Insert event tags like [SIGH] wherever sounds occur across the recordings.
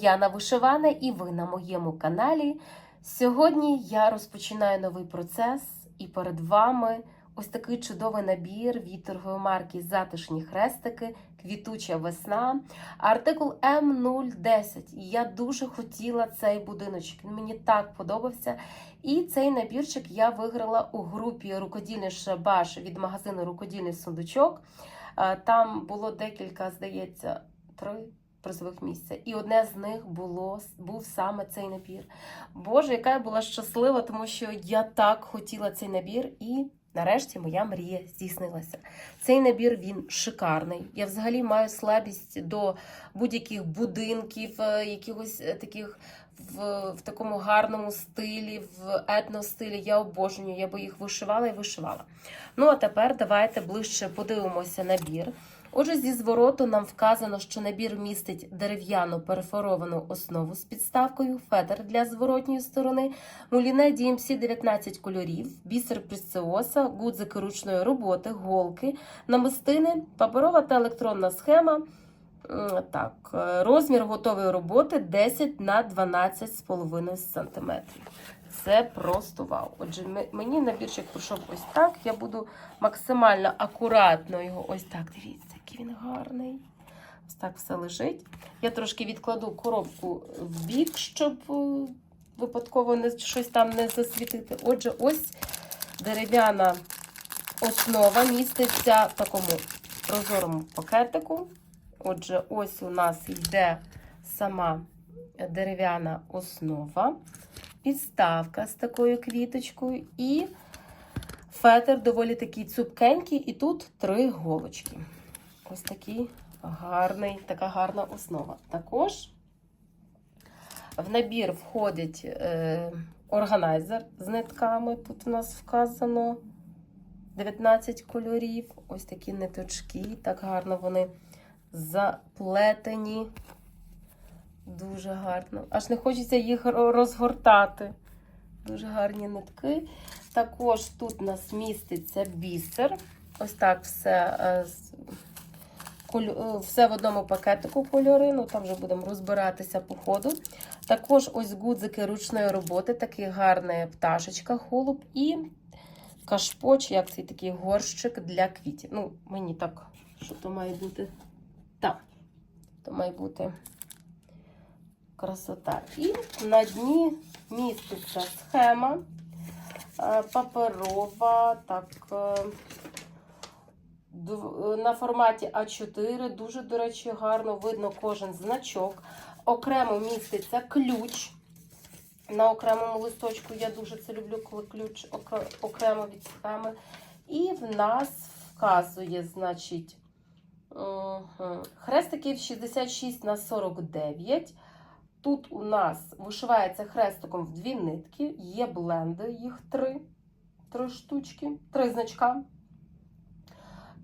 Яна Вишивана і ви на моєму каналі. Сьогодні я розпочинаю новий процес, і перед вами ось такий чудовий набір від торгової марки Затишні хрестики, квітуча весна, артикул М010. Я дуже хотіла цей будиночок. Він мені так подобався. І цей набірчик я виграла у групі Рукодільний шабаш від магазину Рукодільний сундучок. Е, Там було декілька, здається, три призових місця. І одне з них було був саме цей набір. Боже, яка я була щаслива, тому що я так хотіла цей набір, і нарешті моя мрія здійснилася. Цей набір він шикарний. Я взагалі маю слабість до будь-яких будинків, е, якихось е, таких. В, в такому гарному стилі, в етностилі я обожнюю, я би їх вишивала і вишивала. Ну а тепер давайте ближче подивимося набір. Отже, зі звороту нам вказано, що набір містить дерев'яну перефоровану основу з підставкою, фетр для зворотньої сторони, муліне DMC 19 кольорів, бісер пресціоса, гудзики ручної роботи, голки, намистини, паперова та електронна схема. Так, е, розмір готової роботи 10 на 12,5 см. Це просто вау. Отже, мені набірчик пройшов ось так. Я буду максимально акуратно його ось так. Дивіться, який він гарний. Ось так все лежить. Я трошки відкладу коробку в бік, щоб е, випадково не, щось там не засвітити. Отже, ось дерев'яна основа міститься в такому прозорому пакетику. Отже, ось у нас йде сама дерев'яна основа, підставка з такою квіточкою і фетр доволі такий цупкенький, і тут три голочки. Ось такий гарний, така гарна основа. Також в набір входить е, органайзер з нитками. Тут у нас вказано 19 кольорів. Ось такі ниточки, так гарно вони заплетені. Дуже гарно. Аж не хочеться їх розгортати. Дуже гарні нитки. Також тут у нас міститься бісер. Ось так все, е, все в одному пакетику кольори. Ну, там вже будемо розбиратися по ходу. Також ось гудзики ручної роботи, такий гарний пташечка, голуб і кашпоч, як цей такий горщик для квітів. Ну, мені так, що то має бути. Так, то має бути красота. І на дні міститься схема е, паперова, так, е, на форматі А4. Дуже, до речі, гарно видно кожен значок. Окремо міститься ключ. На окремому листочку я дуже це люблю, коли ключ окремо від схеми. І в нас вказує, значить. Хрестиків 66 на 49. Тут у нас вишивається хрестиком в дві нитки, є бленди, їх три, три штучки, три значка.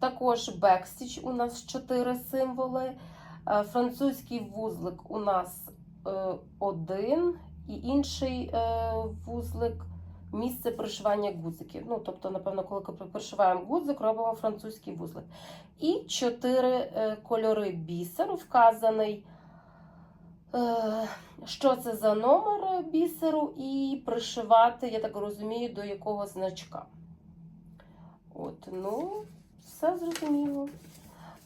Також бекстіч у нас чотири символи. Е, Французький вузлик у нас е, один, і інший е, вузлик місце пришивання гудзиків. Ну, тобто, напевно, коли при- пришиваємо гудзик, робимо французький вузлик. І чотири кольори бісеру вказаний. Що це за номер бісеру, і пришивати, я так розумію, до якого значка. От, ну, все зрозуміло.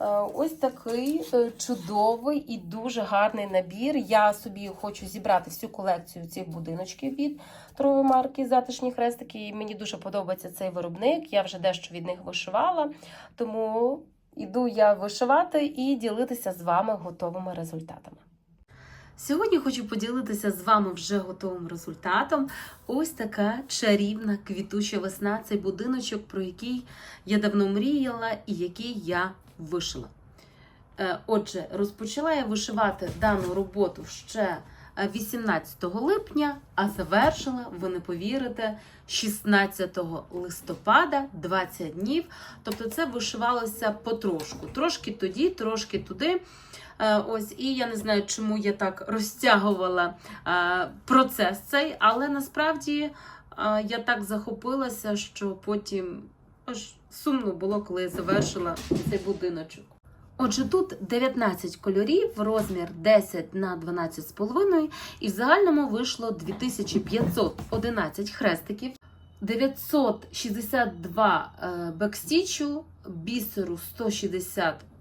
Е, Ось такий е, чудовий і дуже гарний набір. Я собі хочу зібрати всю колекцію цих будиночків від торгової марки Затишні хрестики. І мені дуже подобається цей виробник. Я вже дещо від них вишивала. Тому іду я вишивати і ділитися з вами готовими результатами. Сьогодні хочу поділитися з вами вже готовим результатом. Ось така чарівна квітуча весна. Цей будиночок, про який я давно мріяла і який я вишила. Е, Отже, розпочала я вишивати дану роботу ще е, 18 липня, а завершила, ви не повірите, 16 листопада 20 днів. Тобто це вишивалося потрошку. Трошки тоді, трошки туди. Е, Ось, і я не знаю, чому я так розтягувала е, процес цей, але насправді е, я так захопилася, що потім аж сумно було, коли я завершила цей будиночок. Отже, тут 19 кольорів, розмір 10 на 12,5 і в загальному вийшло 2511 хрестиків, 962 е, бекстічу, бісеру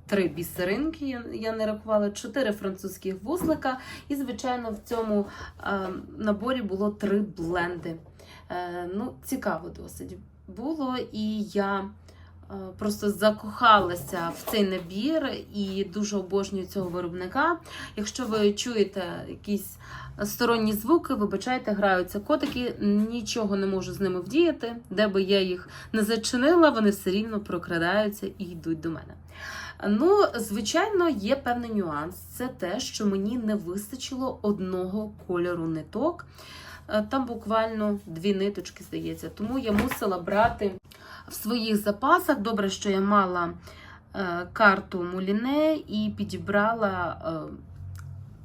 163 бісеринки, я, не рахувала, 4 французьких вузлика, і, звичайно, в цьому е, наборі було 3 бленди. Е, ну, цікаво досить було, і я е, просто закохалася в цей набір і дуже обожнюю цього виробника. Якщо ви чуєте якісь сторонні звуки, вибачайте, граються котики, нічого не можу з ними вдіяти. Де би я їх не зачинила, вони все рівно прокрадаються і йдуть до мене. Ну, звичайно, є певний нюанс. Це те, що мені не вистачило одного кольору ниток. Е, Там буквально дві ниточки, здається. Тому я мусила брати в своїх запасах. Добре, що я мала е, карту Муліне і підібрала е,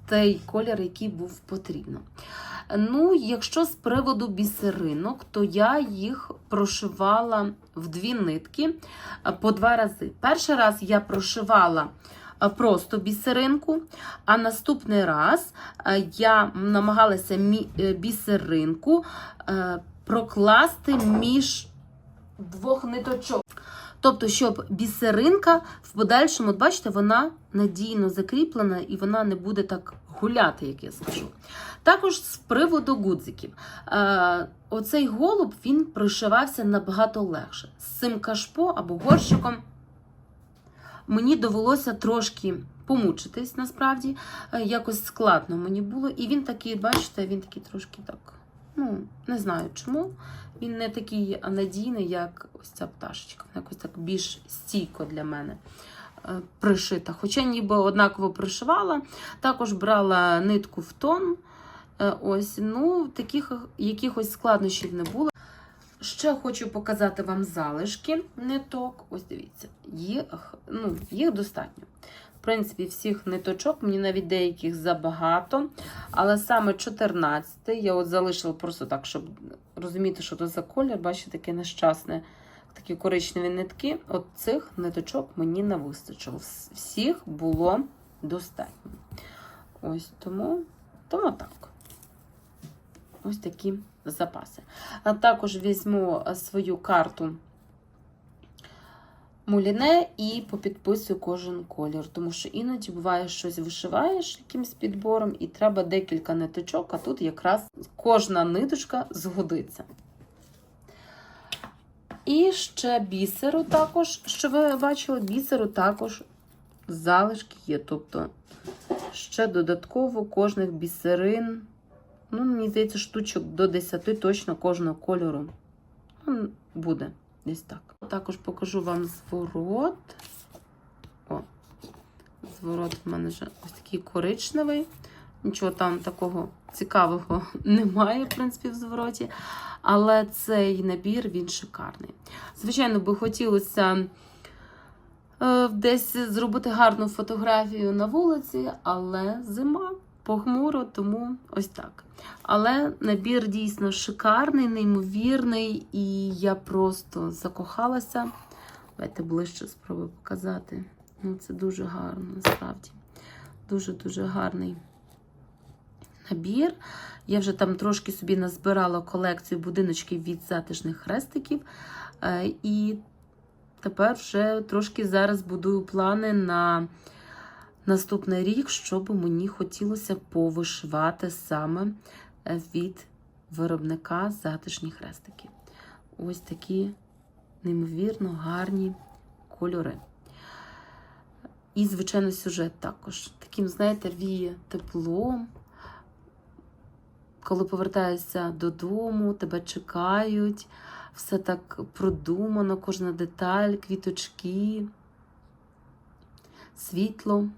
той колір, який був потрібно. Ну, якщо з приводу бісеринок, то я їх прошивала в дві нитки е, по два рази. Перший раз я прошивала е, просто бісеринку, а наступний раз е, я намагалася бісеринку прокласти між двох ниточок. Тобто, щоб бісеринка в подальшому, бачите, вона надійно закріплена і вона не буде так гуляти, як я скажу. Також з приводу гудзиків. Е, оцей голуб він пришивався набагато легше. З цим кашпо або горщиком мені довелося трошки помучитись, насправді. Е, якось складно мені було. І він такий, бачите, він такий трошки так. Ну, не знаю чому. Він не такий надійний, як ось ця пташечка. Вона якось так більш стійко для мене е, пришита. Хоча ніби однаково пришивала. Також брала нитку в тон. Е, Ось, ну, таких якихось складнощів не було. Ще хочу показати вам залишки ниток. Ось дивіться, їх, ну, їх достатньо. В принципі, всіх ниточок, мені навіть деяких забагато. Але саме 14 я от залишила просто так, щоб розуміти, що це за колір. Бачите, таке нещасне, такі коричневі нитки. От цих ниточок мені не вистачило. Всіх було достатньо. Ось тому, тому так. Ось такі запаси. А також візьму е, свою карту муліне і попідписую кожен колір. Тому що іноді буває щось вишиваєш якимось підбором, і треба декілька ниточок, а тут якраз кожна ниточка згодиться. І ще бісеру також, що ви бачили, бісеру також залишки є. Тобто ще додатково кожних бісерин. Ну, мені здається, штучок до 10 точно кожного кольору. Ну, буде десь так. Також покажу вам зворот. О, зворот в мене вже ось такий коричневий. Нічого там такого цікавого [LAUGHS] немає, в принципі, в звороті. Але цей набір він шикарний. Звичайно, би хотілося е, десь зробити гарну фотографію на вулиці, але зима похмуро, тому ось так. Але набір дійсно шикарний, неймовірний, і я просто закохалася. Давайте ближче спробую показати. Ну, це дуже гарно, насправді. Дуже-дуже гарний набір. Я вже там трошки собі назбирала колекцію будиночків від затишних хрестиків. Е, І тепер вже трошки зараз будую плани на наступний рік, щоб мені хотілося повишивати саме е, від виробника затишні хрестики. Ось такі неймовірно гарні кольори. І, звичайно, сюжет також. Таким, знаєте, віє теплом. Коли повертаєшся додому, тебе чекають, все так продумано, кожна деталь, квіточки, світло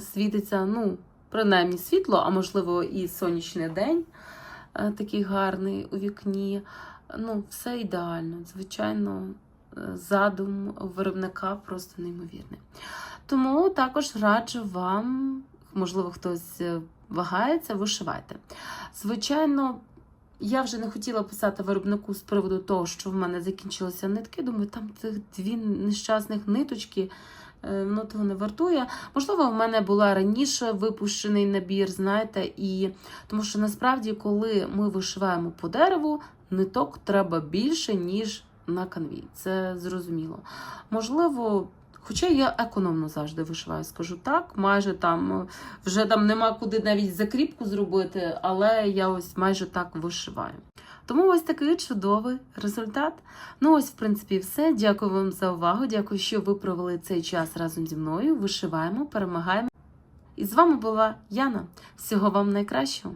світиться, ну, принаймні світло, а можливо, і сонячний день е, такий гарний у вікні. Ну, все ідеально. Звичайно, е, задум виробника просто неймовірний. Тому також раджу вам, можливо, хтось е, вагається, вишивайте. Звичайно, Я вже не хотіла писати виробнику з приводу того, що в мене закінчилися нитки. Думаю, там цих дві нещасних ниточки. е, Воно того не вартує. Можливо, в мене була раніше випущений набір, знаєте, і тому що насправді, коли ми вишиваємо по дереву, ниток треба більше, ніж на канві. Це зрозуміло. Можливо, хоча я економно завжди вишиваю, скажу так, майже там е, вже там нема куди навіть закріпку зробити, але я ось майже так вишиваю. Тому ось такий чудовий результат. Ну, ось, в принципі, все. Дякую вам за увагу. Дякую, що ви провели цей час разом зі мною. Вишиваємо, перемагаємо. І з вами була Яна. Всього вам найкращого!